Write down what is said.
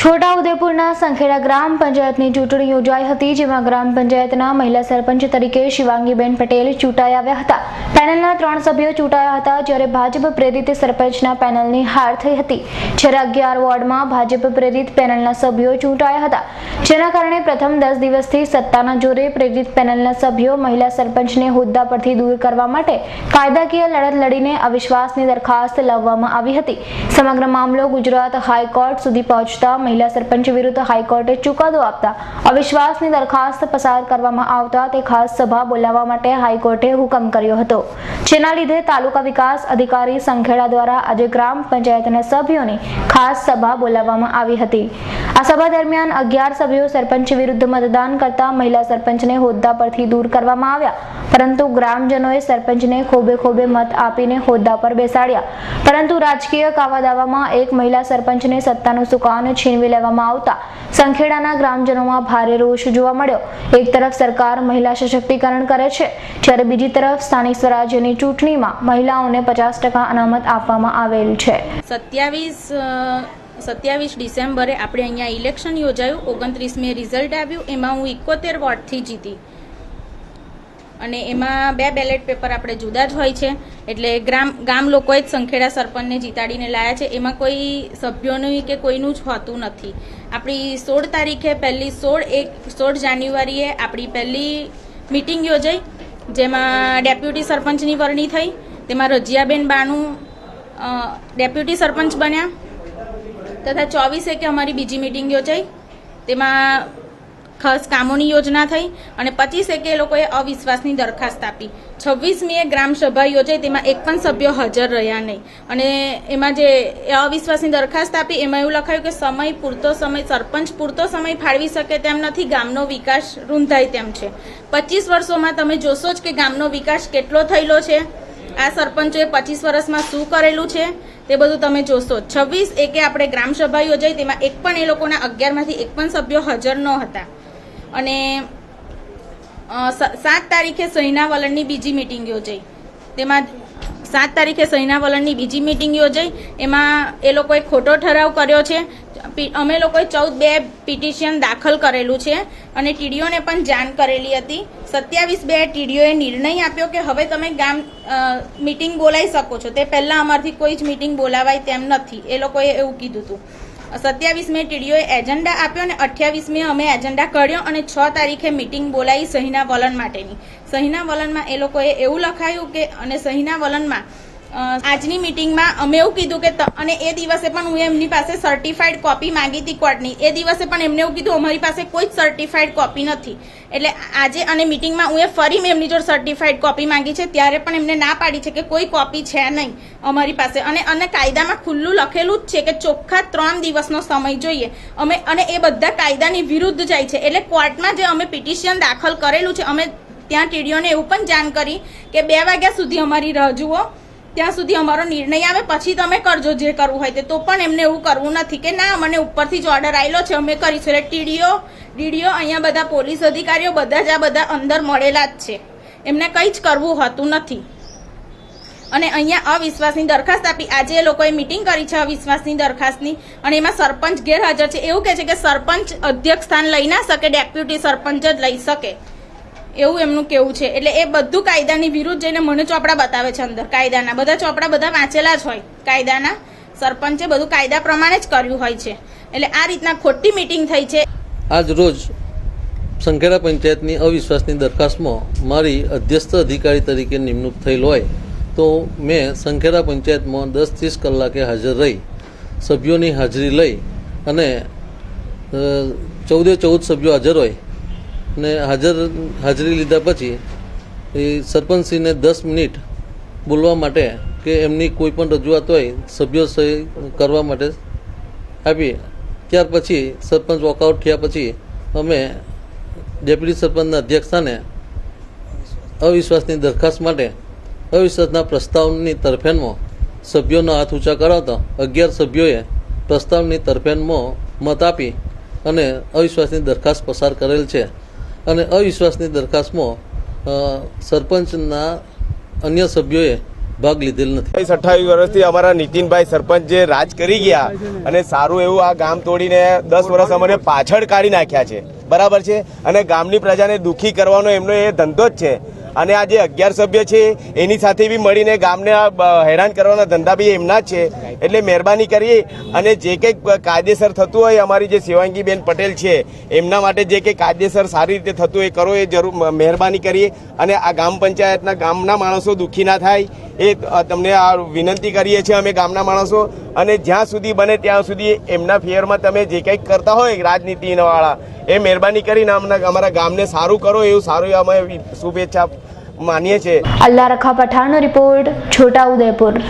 છોટાઉદેપુરના સંખેડા ગ્રામ પંચાયતની ચૂંટણી યોજાઈ હતી, જેમાં ગ્રામ પંચાયતના મહિલા સરપંચ તરીકે શિવાંગીબેન પટેલ ચૂંટાઈ આવ્યા હતા. પેનલના ત્રણ સભ્યો ચૂંટાયા હતા, જ્યારે ભાજપ પ્રેરિત સરપંચના પેનલની હાર થઈ હતી. જ્યારે અગિયાર વોર્ડમાં ભાજપ પ્રેરિત પેનલના સભ્યો ચૂંટાયા હતા. જેના કારણે પ્રથમ દસ દિવસથી સત્તાના જોરે પ્રેરિત પેનલના સભ્યો મહિલા સરપંચને હોદ્દા પરથી દૂર કરવા માટે કાયદાકીય લડત લડીને અવિશ્વાસની દરખાસ્ત લાવવામાં આવી હતી. સમગ્ર મામલો ગુજરાત હાઈકોર્ટ સુધી પહોંચતા મહિલા સરપંચ વિરુદ્ધ હાઈકોર્ટે ચુકાદો આપતા અવિશ્વાસની દરખાસ્ત પસાર કરવામાં આવતા તે ખાસ સભા બોલાવવા માટે હાઈકોર્ટે હુકમ કર્યો હતો. જેના લીધે તાલુકા વિકાસ અધિકારી સંખેડા દ્વારા આજે ગ્રામ પંચાયતના સભ્યોની ખાસ સભા બોલાવવામાં આવી હતી. આ સભા દરમિયાન અગિયાર સભ્યો સરપંચ વિરુદ્ધ મતદાન કરતા મહિલા સરપંચને હોદ્દા પરથી દૂર કરવામાં આવ્યા. પરંતુ ગ્રામજનોએ સરપંચને ખોબે ખોબે મત આપીને હોદ્દા પર બેસાડ્યા. પરંતુ રાજકીય કાવાદાવામાં એક મહિલા સરપંચને સત્તાનું સુકાન છીનવી લેવામાં આવતા. સંખેડાના ગ્રામજનોમાં ભારે રોષ જોવા મળ્યો. એક તરફ સરકાર મહિલા સશક્તિકરણ કરે છે, જ્યારે બીજી તરફ સ્થાનિક સ્વરાજ્યની ચૂંટણીમાં મહિલાઓને પચાસ ટકા અનામત આપવામાં આવેલ છે. સત્યાવીસ સત્યાવીસ ડિસેમ્બરે આપણે અહીંયા ઇલેક્શન યોજાયું. ઓગણત્રીસ મે રિઝલ્ટ આવ્યું. એમાં હું ઇકોતેર વોર્ડથી જીતી. અને એમાં બે બેલેટ પેપર આપણે જુદા જ હોય છે. એટલે ગ્રામ, ગામ લોકોએ જ સંખેડા સરપંચને જીતાડીને લાયા છે. એમાં કોઈ સભ્યોનું કે કોઈનું જ હોતું નથી. આપણી સોળ તારીખે પહેલી સોળ એક, સોળ જાન્યુઆરીએ આપણી પહેલી મિટિંગ યોજાઈ, જેમાં ડેપ્યુટી સરપંચની વરણી થઈ. તેમાં રજિયાબેન બાનુ ડેપ્યુટી સરપંચ બન્યા. તથા ચોવીસે કે અમારી બીજી મિટિંગ યોજાઈ. તેમાં ખાસ કામોની યોજના થઈ અને પચીસ એકે એ લોકોએ અવિશ્વાસની દરખાસ્ત આપી. છવ્વીસમીએ ગ્રામસભા યોજાઈ તેમાં એક પણ સભ્યો હાજર રહ્યા નહીં. અને એમાં જે અવિશ્વાસની દરખાસ્ત આપી, એમાં એવું લખાયું કે સમય પૂરતો સમય, સરપંચ પૂરતો સમય ફાળવી શકે તેમ નથી, ગામનો વિકાસ રૂંધાય તેમ છે. પચીસ વર્ષોમાં તમે જોશો જ કે ગામનો વિકાસ કેટલો થયેલો છે. આ સરપંચોએ પચીસ વર્ષમાં શું કરેલું છે તે બધું તમે જોશો. છવ્વીસ એકે આપણે ગ્રામસભા યોજાઈ તેમાં એક પણ એ લોકોના અગિયારમાંથી એક પણ સભ્યો હાજર ન હતા અને સાત તારીખે સહિના વલણની બીજી મિટિંગ યોજાઈ. તેમાં સાત તારીખે સહિના વલણની બીજી મિટિંગ યોજાઈ. એમાં એ લોકોએ ખોટો ઠરાવ કર્યો છે. અમે લોકોએ ચૌદ બે પિટિશન દાખલ કરેલું છે અને ટીડીઓને પણ જાણ કરેલી હતી. સત્યાવીસ બે ટીડીઓએ નિર્ણય આપ્યો કે હવે તમે ગામ મિટિંગ બોલાવી શકો છો. તે પહેલાં અમારથી કોઈ જ મિટિંગ બોલાવાય તેમ નથી. એ લોકોએ એવું કીધું હતું. સત્યાવીસ મે ટીડીઓએ એજન્ડા આપ્યો અને અઠ્યાવીસમે અમે એજન્ડા કર્યો અને છ તારીખે મિટિંગ બોલાવી સહીના વલણ માટેની. સહીના વલણમાં એ લોકોએ એવું લખાયું કે અને સહીના વલણમાં અ, આજની મિટિંગમાં અમે એવું કીધું કે અને એ દિવસે પણ હું એમની પાસે સર્ટિફાઈડ કોપી માંગી હતી કોર્ટની. એ દિવસે પણ એમને એવું કીધું, અમારી પાસે કોઈ જ સર્ટિફાઈડ કોપી નથી. એટલે આજે અને મિટિંગમાં હું એ ફરી મેં એમની જોડે સર્ટિફાઈડ કોપી માંગી છે, ત્યારે પણ એમને ના પાડી છે કે કોઈ કોપી છે નહીં અમારી પાસે. અને અને કાયદામાં ખુલ્લું લખેલું જ છે કે ચોખ્ખા ત્રણ દિવસનો સમય જોઈએ. અમે, અને એ બધા કાયદાની વિરુદ્ધ જાય છે. એટલે કોર્ટમાં જે અમે પિટિશન દાખલ કરેલું છે, અમે ત્યાં ટીડીઓને એવું પણ જાણ કરી કે બે વાગ્યા સુધી અમારી રાહ જુઓ. ત્યાં સુધી અમારો નિર્ણય આવે, પછી તમે કરજો જે કરવું હોય તે. તો પણ એમને એવું કરવું નથી કે ના, મને ઉપરથી જ ઓર્ડર આવેલો છે, અમે કરીશું. એટલે ટીડીઓ, ડીડીઓ, અહીંયા બધા પોલીસ અધિકારીઓ બધા જ આ બધા અંદર મળેલા જ છે. એમને કંઈ જ કરવું હોતું નથી. અને અહીંયા અવિશ્વાસની દરખાસ્ત આપી. આજે એ લોકોએ મિટિંગ કરી છે અવિશ્વાસની દરખાસ્તની. અને એમાં સરપંચ ગેરહાજર છે. એવું કહે છે કે સરપંચ અધ્યક્ષ સ્થાન લઈ ના શકે ડેપ્યુટી સરપંચ જ લઈ શકે. એવું એમનું કેવું છે? એટલે એ બધું કાયદાની વિરુદ્ધ જઈને મને ચોપડા બતાવે છે અંદર, કાયદાના. બધા ચોપડા બધા વાંચેલા જ હોય, કાયદાના. સરપંચે બધું કાયદા પ્રમાણે જ કર્યું હોય છે. એટલે આ રીતના ખોટી મિટિંગ થઈ છે. આજ રોજ સંખેડા પંચાયતની અવિશ્વાસની દરખાસ્તમાં મારી અધ્યસ્થ અધિકારી તરીકે નિમણૂક થયેલ હોય તો મેં સંખેડા પંચાયતમાં દસ ત્રીસ કલાકે હાજર રહી, સભ્યોની હાજરી લઈ અને ચૌદે ચૌદ સભ્યો હાજર હોય ને હાજર હાજરી લીધા પછી એ સરપંચશ્રીને દસ મિનિટ બોલવા માટે કે એમની કોઈ પણ રજૂઆત હોય, સભ્યો સહી કરવા માટે આપી. ત્યાર પછી સરપંચ વોકઆઉટ થયા પછી અમે ડેપ્યુટી સરપંચના અધ્યક્ષાને અવિશ્વાસની દરખાસ્ત માટે અવિશ્વાસના પ્રસ્તાવની તરફેણમાં સભ્યોનો હાથ ઊંચા કરાવતા અગિયાર સભ્યોએ પ્રસ્તાવની તરફેણમાં મત આપી અને અવિશ્વાસની દરખાસ્ત પસાર કરેલ છે. અને અવિશ્વાસની દરખાસ્તમાં સરપંચના અન્ય સભ્યોએ ભાગ લીધેલ નથી. અઠાવીસ વર્ષથી અમારા નીતિનભાઈ સરપંચ જે રાજ કરી ગયા અને સારું એવું આ ગામ તોડીને દસ વર્ષ અમારે પાછળ કાઢી નાખ્યા છે. બરાબર છે? અને ગામની પ્રજાને દુઃખી કરવાનો એમનો એ ધંધો જ છે. અને આ જે અગિયાર સભ્ય છે, એની સાથે બી મળીને ગામને હેરાન કરવાના ધંધા બી એમના જ છે. એટલે મહેરબાની કરીએ અને જે કંઈક કાયદેસર થતું હોય, અમારી જે શિવાંગીબેન પટેલ છે, એમના માટે જે કંઈક કાયદેસર સારી રીતે થતું એ કરો, એ જરૂર મહેરબાની કરીએ. અને આ ગામ પંચાયતના ગામના માણસો દુઃખી ના થાય, એ તમને આ વિનંતી કરીએ છીએ અમે ગામના માણસો. અને જ્યાં સુધી બને ત્યાં સુધી એમના ફેરમાં તમે જે કંઈક કરતા હોય રાજનીતિવાળા એ મહેરબાની કરીને અમને, અમારા ગામને સારું કરો, એવું સારું, અમે શુભેચ્છા માનીએ છીએ. અલ્લા રખા પઠાણનો રિપોર્ટ છોટા ઉદયપુર.